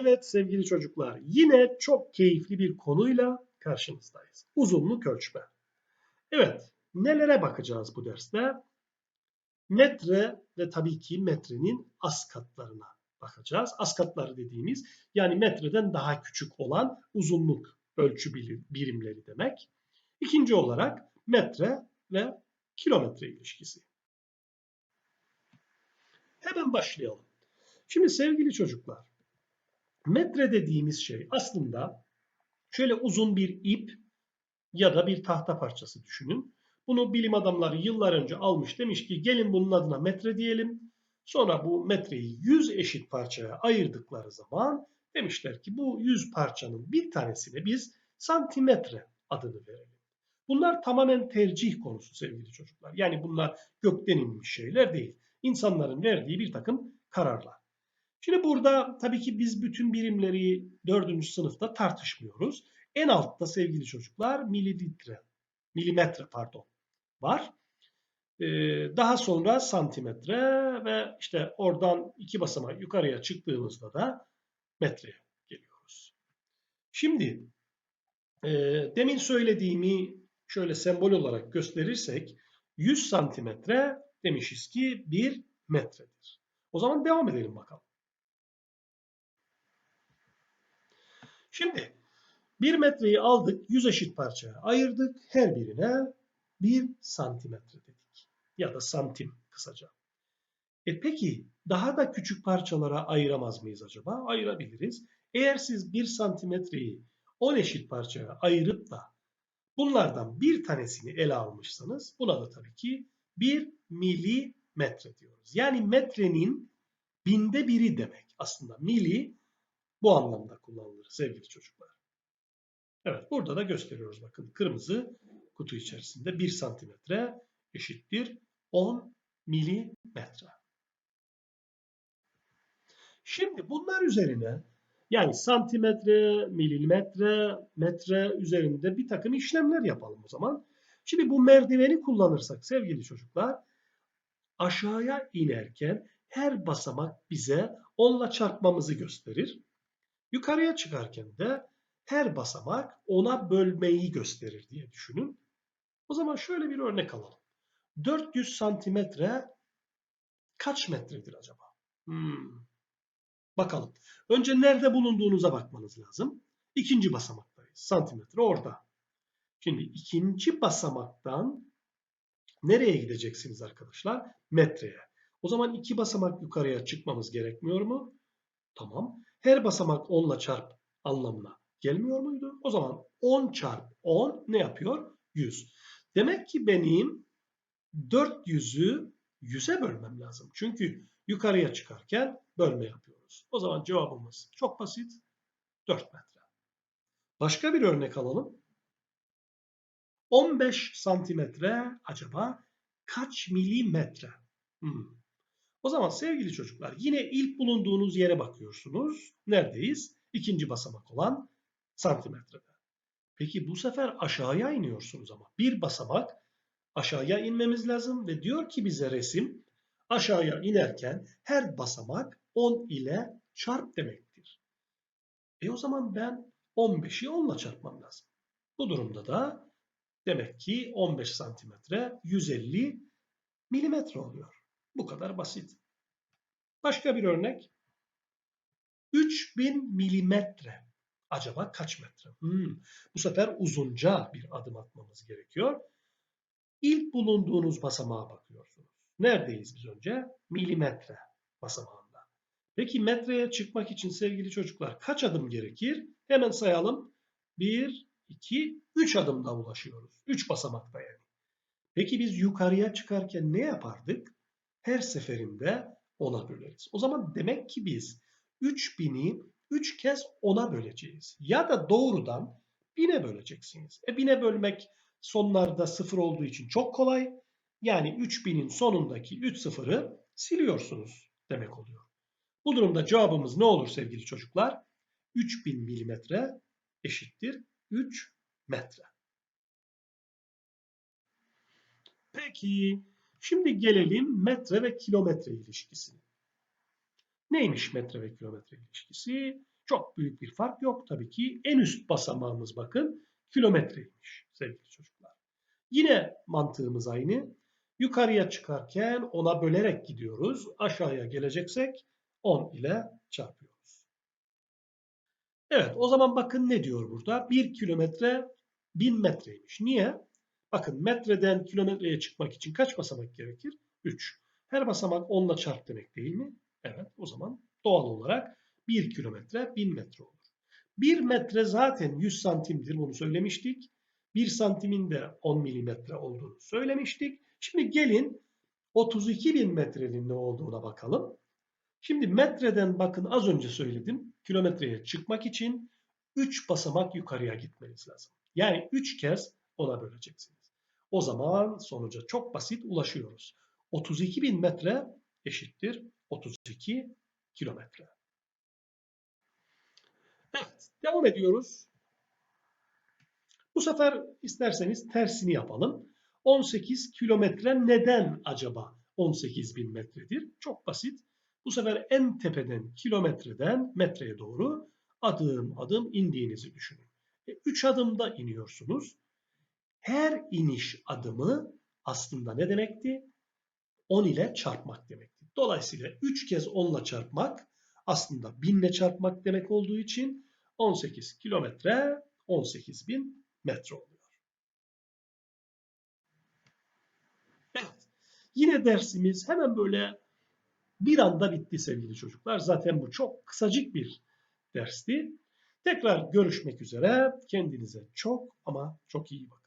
Evet sevgili çocuklar, yine çok keyifli bir konuyla karşınızdayız. Uzunluk ölçme. Evet, nelere bakacağız bu derste? Metre ve tabii ki metrenin as katlarına bakacağız. As katları dediğimiz yani metreden daha küçük olan uzunluk ölçü birimleri demek. İkinci olarak metre ve kilometre ilişkisi. Hemen başlayalım. Şimdi sevgili çocuklar, Metre dediğimiz şey aslında şöyle uzun bir ip ya da bir tahta parçası düşünün. Bunu bilim adamları yıllar önce almış demiş ki gelin bunun adına metre diyelim. Sonra bu metreyi 100 eşit parçaya ayırdıkları zaman demişler ki bu 100 parçanın bir tanesine biz santimetre adını verelim. Bunlar tamamen tercih konusu sevgili çocuklar. Yani bunlar gökten inmiş şeyler değil. İnsanların verdiği bir takım kararlar. Şimdi burada tabii ki biz bütün birimleri dördüncü sınıfta tartışmıyoruz. En altta sevgili çocuklar mililitre, milimetre pardon var. Ee, daha sonra santimetre ve işte oradan iki basamak yukarıya çıktığımızda da metreye geliyoruz. Şimdi e, demin söylediğimi şöyle sembol olarak gösterirsek 100 santimetre demişiz ki 1 metredir. O zaman devam edelim bakalım. Şimdi 1 metreyi aldık 100 eşit parçaya ayırdık. Her birine 1 santimetre dedik. Ya da santim kısaca. E peki daha da küçük parçalara ayıramaz mıyız acaba? Ayırabiliriz. Eğer siz 1 santimetreyi 10 eşit parçaya ayırıp da bunlardan bir tanesini ele almışsanız buna da tabii ki 1 milimetre diyoruz. Yani metrenin binde biri demek. Aslında mili bu anlamda kullanılır sevgili çocuklar. Evet burada da gösteriyoruz bakın. Kırmızı kutu içerisinde 1 santimetre eşittir 10 milimetre. Şimdi bunlar üzerine yani santimetre, milimetre, metre üzerinde bir takım işlemler yapalım o zaman. Şimdi bu merdiveni kullanırsak sevgili çocuklar aşağıya inerken her basamak bize onla çarpmamızı gösterir. Yukarıya çıkarken de her basamak ona bölmeyi gösterir diye düşünün. O zaman şöyle bir örnek alalım. 400 santimetre kaç metredir acaba? Hmm. Bakalım. Önce nerede bulunduğunuza bakmanız lazım. İkinci basamaktayız. Santimetre orada. Şimdi ikinci basamaktan nereye gideceksiniz arkadaşlar? Metreye. O zaman iki basamak yukarıya çıkmamız gerekmiyor mu? Tamam her basamak 10 ile çarp anlamına gelmiyor muydu? O zaman 10 çarp 10 ne yapıyor? 100. Demek ki benim 400'ü 100'e bölmem lazım. Çünkü yukarıya çıkarken bölme yapıyoruz. O zaman cevabımız çok basit. 4 metre. Başka bir örnek alalım. 15 santimetre acaba kaç milimetre? Hmm. O zaman sevgili çocuklar yine ilk bulunduğunuz yere bakıyorsunuz. Neredeyiz? İkinci basamak olan santimetrede. Peki bu sefer aşağıya iniyorsunuz ama. Bir basamak aşağıya inmemiz lazım ve diyor ki bize resim aşağıya inerken her basamak 10 ile çarp demektir. E o zaman ben 15'i 10 ile çarpmam lazım. Bu durumda da demek ki 15 santimetre 150 milimetre oluyor. Bu kadar basit. Başka bir örnek. 3000 milimetre. Acaba kaç metre? Hmm. Bu sefer uzunca bir adım atmamız gerekiyor. İlk bulunduğunuz basamağa bakıyorsunuz. Neredeyiz biz önce? Milimetre basamağında. Peki metreye çıkmak için sevgili çocuklar kaç adım gerekir? Hemen sayalım. 1, 2, 3 adımda ulaşıyoruz. 3 basamakta yani. Peki biz yukarıya çıkarken ne yapardık? Her seferinde 10'a böleriz. O zaman demek ki biz 3000'i 3 kez 10'a böleceğiz. Ya da doğrudan 1000'e böleceksiniz. E 1000'e bölmek sonlarda sıfır olduğu için çok kolay. Yani 3000'in sonundaki 3 sıfırı siliyorsunuz demek oluyor. Bu durumda cevabımız ne olur sevgili çocuklar? 3000 milimetre eşittir 3 metre. Peki Şimdi gelelim metre ve kilometre ilişkisine. Neymiş metre ve kilometre ilişkisi? Çok büyük bir fark yok tabii ki. En üst basamağımız bakın kilometreymiş sevgili çocuklar. Yine mantığımız aynı. Yukarıya çıkarken 10'a bölerek gidiyoruz. Aşağıya geleceksek 10 ile çarpıyoruz. Evet o zaman bakın ne diyor burada? 1 kilometre 1000 metreymiş. Niye? Bakın metreden kilometreye çıkmak için kaç basamak gerekir? 3. Her basamak 10 ile çarp demek değil mi? Evet o zaman doğal olarak 1 kilometre 1000 metre olur. 1 metre zaten 100 santimdir bunu söylemiştik. 1 santimin de 10 milimetre olduğunu söylemiştik. Şimdi gelin 32 bin metrenin ne olduğuna bakalım. Şimdi metreden bakın az önce söyledim. Kilometreye çıkmak için 3 basamak yukarıya gitmeniz lazım. Yani 3 kez ona böleceksiniz. O zaman sonuca çok basit ulaşıyoruz. 32 bin metre eşittir 32 kilometre. Evet, devam ediyoruz. Bu sefer isterseniz tersini yapalım. 18 kilometre neden acaba 18 bin metredir? Çok basit. Bu sefer en tepeden kilometreden metreye doğru adım adım indiğinizi düşünün. 3 adımda iniyorsunuz. Her iniş adımı aslında ne demekti? 10 ile çarpmak demekti. Dolayısıyla 3 kez 10 ile çarpmak aslında 1000 ile çarpmak demek olduğu için 18 kilometre 18 bin metre oluyor. Evet. Yine dersimiz hemen böyle bir anda bitti sevgili çocuklar. Zaten bu çok kısacık bir dersti. Tekrar görüşmek üzere. Kendinize çok ama çok iyi bakın.